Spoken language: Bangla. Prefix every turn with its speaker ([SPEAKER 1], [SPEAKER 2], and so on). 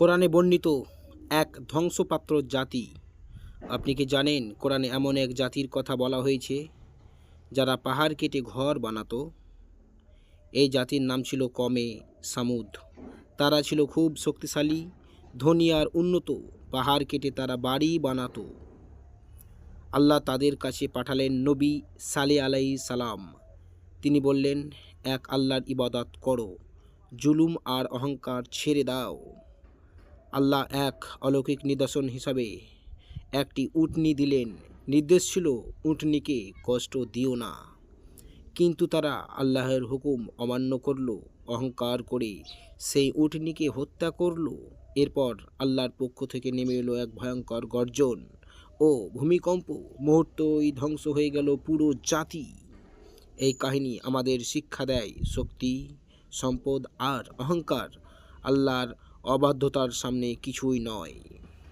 [SPEAKER 1] কোরআনে বর্ণিত এক ধ্বংসপ্রাপ্ত জাতি। আপনি কি জানেন কোরআনে এমন এক জাতির কথা বলা হয়েছে, যারা পাহাড় কেটে ঘর বানাতো? এই জাতির নাম ছিল কমে সামুদ। তারা ছিল খুব শক্তিশালী, ধনী আর উন্নত। পাহাড় কেটে তারা বাড়ি বানাতো। আল্লাহ তাদের কাছে পাঠালেন নবী সালে আলাই সালাম। তিনি বললেন, এক আল্লাহর ইবাদত করো, জুলুম আর অহংকার ছেড়ে দাও। আল্লাহ এক অলৌকিক নিদর্শন হিসাবে একটি উটনি দিলেন। নির্দেশ ছিল, উটনিকে কষ্ট দিও না। কিন্তু তারা আল্লাহর হুকুম অমান্য করল, অহংকার করে সেই উটনিকে হত্যা করল। এরপর আল্লাহর পক্ষ থেকে নেমে এলো এক ভয়ঙ্কর গর্জন ও ভূমিকম্প। মুহূর্তই ধ্বংস হয়ে গেল পুরো জাতি। এই কাহিনী আমাদের শিক্ষা দেয় শক্তি, সম্পদ আর অহংকার। আল্লাহর অবাধ্যতার সামনে কিছুই নয়।